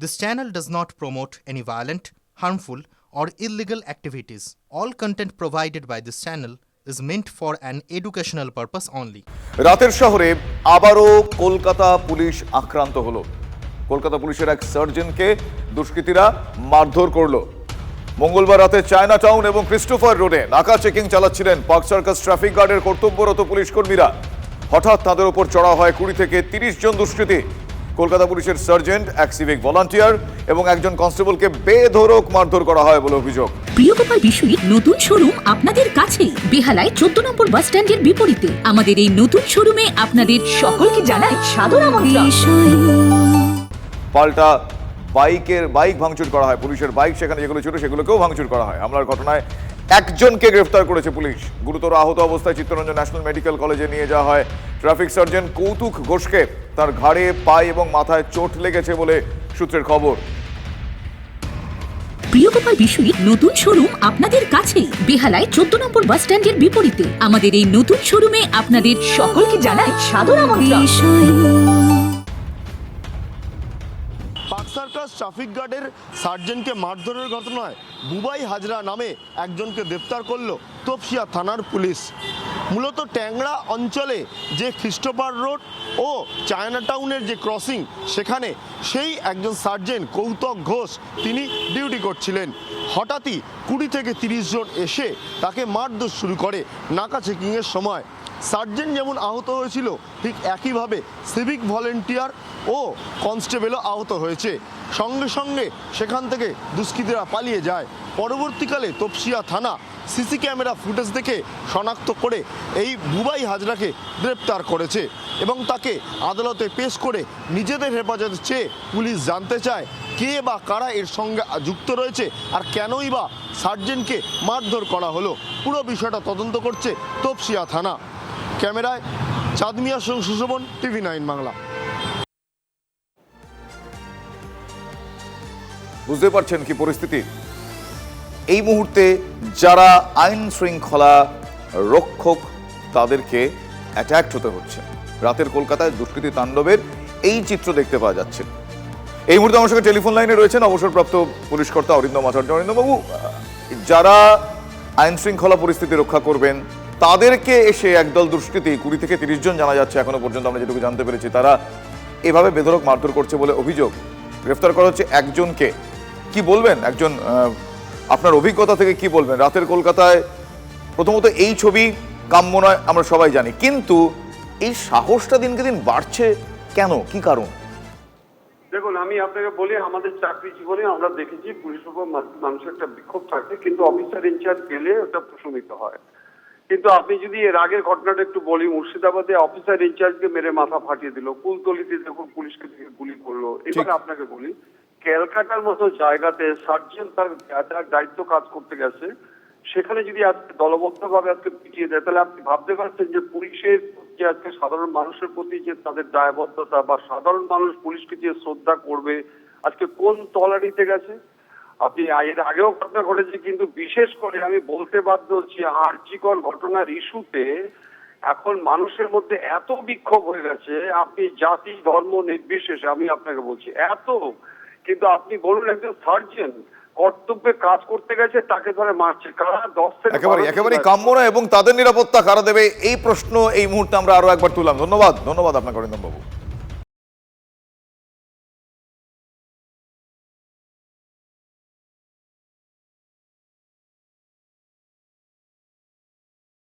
This channel does not promote any violent, harmful, or illegal activities. All content provided by this channel is meant for an educational purpose only. রাতের শহরে আবারও Kolkata police আক্রান্ত হলো কলকাতা পুলিশের এক সার্জনকে দুষ্কৃতীরা মারধর করল মঙ্গলবার রাতে চায়না টাউন এবং ক্রিস্টোফার রোডে নাকা চেকিং চালাচ্ছিলেন পার্ক সার্কাস ট্রাফিক গার্ডের কর্তব্যরত পুলিশ কর্মীরা হঠাৎ তাদের উপর চড়া হয় কুড়ি থেকে তিরিশ জন দুষ্কৃতী কলকাতা পুলিশের সার্জেন্ট এক সিভিক ভলান্টিয়ার এবং একজন কনস্টেবলকে বেধরক মারধর করা হয় বলে অভিযোগ। প্রিয় গোপাল বিশুইর নতুন শোরুম আপনাদের কাছেই। বেহালায় চোদ্দ নম্বর বাস স্ট্যান্ডের বিপরীতে। আমাদের এই নতুন শোরুমে আপনাদের সকলকে জানাই সাদর আমন্ত্রণ। পাল্টা বাইকের বাইক ভাঙচুর করা হয় পুলিশের বাইক সেখানে যেগুলো ছিল সেগুলোকেও ভাঙচুর করা হয়। হামলার ঘটনায় একজনকে গ্রেফতার করেছে পুলিশ। গুরুতর আহত অবস্থায় চিত্তরঞ্জন ন্যাশনাল মেডিকেল কলেজে নিয়ে যাওয়া হয়। ট্রাফিক সার্জন কৌতুক ঘোষকে তার ঘাড়ে পায়ে এবং মাথায় চোট লেগেছে বলে সূত্রের খবর। প্রিয় গোপাল বিশুইর নতুন শোরুম আপনাদের কাছেই বেহালায় চোদ্দ নম্বর বাস স্ট্যান্ডের বিপরীতে। আমাদের এই নতুন শোরুমে আপনাদের সকলকে জানাই সাদর আমন্ত্রণ। সার্কাস ট্রাফিক গার্ডের সার্জেন্টকে মারধরের ঘটনায় বুবাই হাজরা নামে একজনকে গ্রেপ্তার করল তপসিয়া থানার পুলিশ। মূলত ট্যাংরা অঞ্চলে যে খ্রিস্টোপার রোড ও চায়না টাউনের যে ক্রসিং, সেখানে সেই একজন সার্জেন্ট কৌতক ঘোষ তিনি ডিউটি করছিলেন। হঠাৎই কুড়ি থেকে তিরিশ জন এসে তাকে মারধর শুরু করে নাকা চেকিংয়ের সময়। সার্জেন্ট যেমন আহত হয়েছিল, ঠিক একইভাবে সিভিক ভলেন্টিয়ার ও কনস্টেবলও আহত হয়েছে। সঙ্গে সঙ্গে সেখান থেকে দুষ্কৃতীরা পালিয়ে যায়। পরবর্তীকালে তপসিয়া থানা সিসি ক্যামেরা ফুটেজ দেখে শনাক্ত করে এই বুবাই হাজরাকে গ্রেপ্তার করেছে এবং তাকে আদালতে পেশ করে নিজেদের হেফাজতে চেয়ে পুলিশ জানতে চায় কে বা কারা এর সঙ্গে যুক্ত রয়েছে আর কেনই বা সার্জেন্টকে মারধর করা হলো। পুরো বিষয়টা তদন্ত করছে তপসিয়া থানা। ক্যামেরায় চাঁদমিয়া সুশোভন, টিভি নাইন বাংলা। বুঝতে পারছেন কি পরিস্থিতি? এই মুহূর্তে যারা আইন শৃঙ্খলা রক্ষক, তাদেরকে অ্যাট্যাক্ট হতে হচ্ছে। রাতের কলকাতায় দুষ্কৃতী তাণ্ডবের এই চিত্র দেখতে পাওয়া যাচ্ছে। এই মুহূর্তে আমার সঙ্গে টেলিফোন লাইনে রয়েছেন অবসরপ্রাপ্ত পুলিশ কর্তা অরিন্দম আচার্য। অরিন্দমবাবু যারা আইন শৃঙ্খলা পরিস্থিতি রক্ষা করবেন তাদেরকে এসে একদল দুষ্কৃতী, কুড়ি থেকে তিরিশ জন জানা যাচ্ছে এখনও পর্যন্ত, আমরা যেটুকু জানতে পেরেছি, তারা এভাবে বেধরক মারধর করছে বলে অভিযোগ। গ্রেফতার করা হচ্ছে একজনকে। কি বলবেন? একজন আপনার অভিজ্ঞতা থেকে কি বলবেন? রাতের কলকাতায় প্রথমত এই ছবি কাম্য নয়, আমরা সবাই জানি। কিন্তু এই সাহসটা দিনকে দিন বাড়ছে কেন? কি কারণ? দেখুন, আমি আপনাকে বলি, আমাদের চাকরি জীবনে আমরা দেখেছি পুলিশ মানুষের একটা বিক্ষোভ থাকে, কিন্তু অফিসার ইনচার্জ গেলে ওটা প্রশমিত হয়। কিন্তু আপনি যদি এর আগের ঘটনাটা একটু বলি মুর্শিদাবাদে অফিসার ইনচার্জকে মেরে মাথা ফাটিয়ে দিল কুলতলিতে যখন পুলিশকে গুলি করল। এবার আপনাকে বলি ক্যালকাটার মতো জায়গাতে সার্জন তার তার দায়িত্ব কাজ করতে গেছে সেখানে যদি আজকে দলবদ্ধভাবে আজকে পিটিয়ে দেয় তাহলে আপনি ভাবতে পারছেন যে পুলিশের যে আজকে সাধারণ মানুষের প্রতি যে তাদের দায়বদ্ধতা বা সাধারণ মানুষ পুলিশকে যে শ্রদ্ধা করবে আজকে কোন তলানিতে গেছে? আপনি এর আগেও ঘটনা ঘটেছে কিন্তু বিশেষ করে আমি বলতে বাধ্য হচ্ছি আর্যিকর ঘটনার ইস্যুতে এখন মানুষের মধ্যে এত বিক্ষোভ হয়ে গেছে আপনি জাতি ধর্ম নির্বিশেষে আমি আপনাকে বলছি এত। কিন্তু আপনি বলুন একজন সার্জন কর্তব্যে কাজ করতে গেছে তাকে ধরে মারছে কারা? দশ থেকে একেবারে বারো একেবারেই কাম্য নয় এবং তাদের নিরাপত্তা কারা দেবে এই প্রশ্ন এই মুহূর্তে আমরা আরও একবার তুললাম। ধন্যবাদ ধন্যবাদ আপনাকে অরিন্দম বাবু